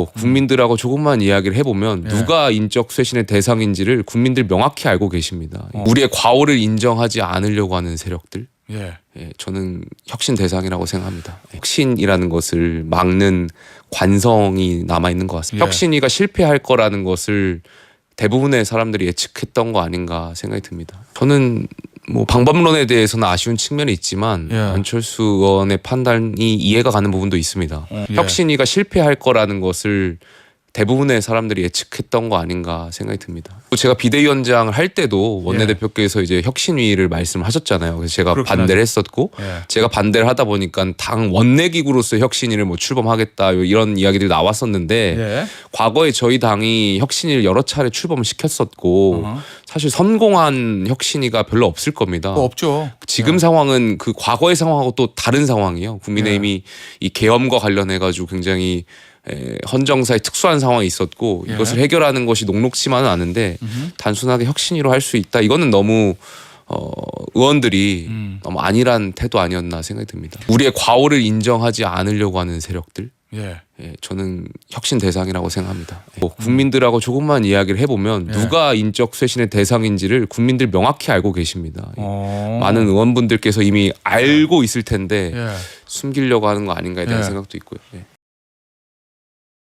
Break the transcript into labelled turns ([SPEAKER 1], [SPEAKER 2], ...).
[SPEAKER 1] 뭐 국민들하고 조금만 이야기를 해보면
[SPEAKER 2] 예.
[SPEAKER 1] 누가 인적 쇄신의 대상인지를 국민들 명확히 알고 계십니다.
[SPEAKER 2] 어.
[SPEAKER 1] 우리의 과오를 인정하지 않으려고 하는 세력들.
[SPEAKER 2] 예.
[SPEAKER 1] 예, 저는 혁신 대상이라고 생각합니다. 예, 혁신이라는 것을 막는 관성이 남아 있는 것 같습니다.
[SPEAKER 2] 예.
[SPEAKER 1] 혁신이가 실패할 거라는 것을 대부분의 사람들이 예측했던 거 아닌가 생각이 듭니다. 저는 뭐 방법론에 대해서는 아쉬운 측면이 있지만
[SPEAKER 2] 예.
[SPEAKER 1] 안철수 의원의 판단이 이해가 가는 부분도 있습니다.
[SPEAKER 2] 어, 예.
[SPEAKER 1] 혁신이가 실패할 거라는 것을 대부분의 사람들이 예측했던 거 아닌가 생각이 듭니다. 또 제가 비대위원장을 할 때도 원내대표께서 이제 혁신위를 말씀하셨잖아요. 그래서 제가
[SPEAKER 2] 예. 그렇긴
[SPEAKER 1] 반대를 했었고
[SPEAKER 2] 예.
[SPEAKER 1] 제가 반대를 하다 보니까 당 원내기구로서 혁신위를 뭐 출범하겠다 이런 이야기들이 나왔었는데
[SPEAKER 2] 예.
[SPEAKER 1] 과거에 저희 당이 혁신위를 여러 차례 출범을 시켰었고
[SPEAKER 2] 어허.
[SPEAKER 1] 사실 성공한 혁신위가 별로 없을 겁니다.
[SPEAKER 2] 그거 없죠.
[SPEAKER 1] 지금 상황은 그 과거의 상황하고 또 다른 상황이에요. 국민의힘이 이 계엄과 관련해 가지고 굉장히 에, 헌정사의 특수한 상황이 있었고
[SPEAKER 2] 예.
[SPEAKER 1] 이것을 해결하는 것이 녹록지만은 않은데
[SPEAKER 2] 음흠.
[SPEAKER 1] 단순하게 혁신위로 할 수 있다. 이거는 너무 어, 의원들이
[SPEAKER 2] 음.
[SPEAKER 1] 너무 안일한 태도 아니었나 생각이 듭니다. 우리의 과오를 인정하지 않으려고 하는 세력들.
[SPEAKER 2] 예.
[SPEAKER 1] 예, 저는 혁신 대상이라고 생각합니다. 뭐 국민들하고 조금만 이야기를 해보면
[SPEAKER 2] 예.
[SPEAKER 1] 누가 인적 쇄신의 대상인지를 국민들 명확히 알고 계십니다.
[SPEAKER 2] 어.
[SPEAKER 1] 많은 의원분들께서 이미 알고 있을 텐데
[SPEAKER 2] 예.
[SPEAKER 1] 숨기려고 하는 거 아닌가에 대한
[SPEAKER 2] 예.
[SPEAKER 1] 생각도 있고요. 예.